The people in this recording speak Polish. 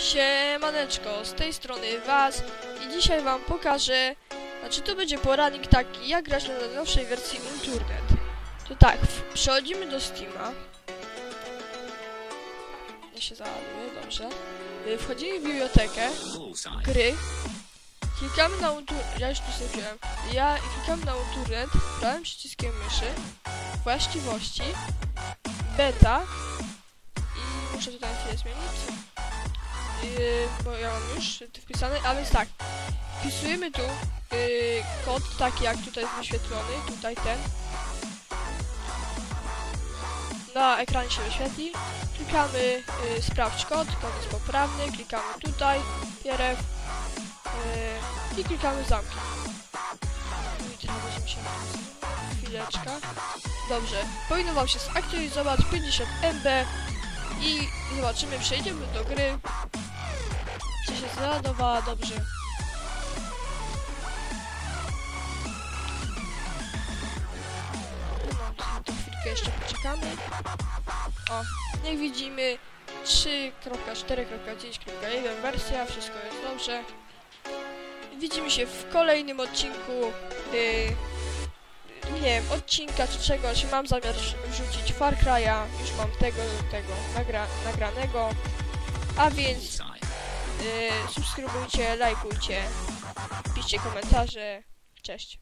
Siemaneczko, z tej strony Was i dzisiaj Wam pokażę, znaczy to będzie poradnik taki, jak grać na najnowszej wersji Internet. To tak, przechodzimy do Steama. Nie się załaduje, dobrze. Y, Wchodzimy w bibliotekę, gry, klikamy na Unturnet, ja już tu sobie wziąłem, ja klikam na Unturnet, prawym przyciskiem myszy, właściwości, beta i muszę tutaj chwilę zmienić, yy, bo ja mam już wpisane, a więc tak, wpisujemy tu yy, kod taki jak tutaj jest wyświetlony, tutaj ten, na ekranie się wyświetli, klikamy yy, sprawdź kod, kod jest poprawny, klikamy tutaj, pierw, Yy, I klikamy zamki. I będziemy się chwileczka. Dobrze, powinno wam się zaktualizować 50 MB i zobaczymy, przejdziemy do gry. Czy się załadowała dobrze. No, to chwilkę jeszcze poczekamy. O, jak widzimy 3.4.9.1 wersja, wszystko jest dobrze. Widzimy się w kolejnym odcinku. Yy, nie wiem, odcinka czy czegoś. Mam zamiar wrz- wrzucić Far Cry'a. Już mam tego, tego nagra, nagranego. A więc subskrybujcie, lajkujcie, piszcie komentarze. Cześć.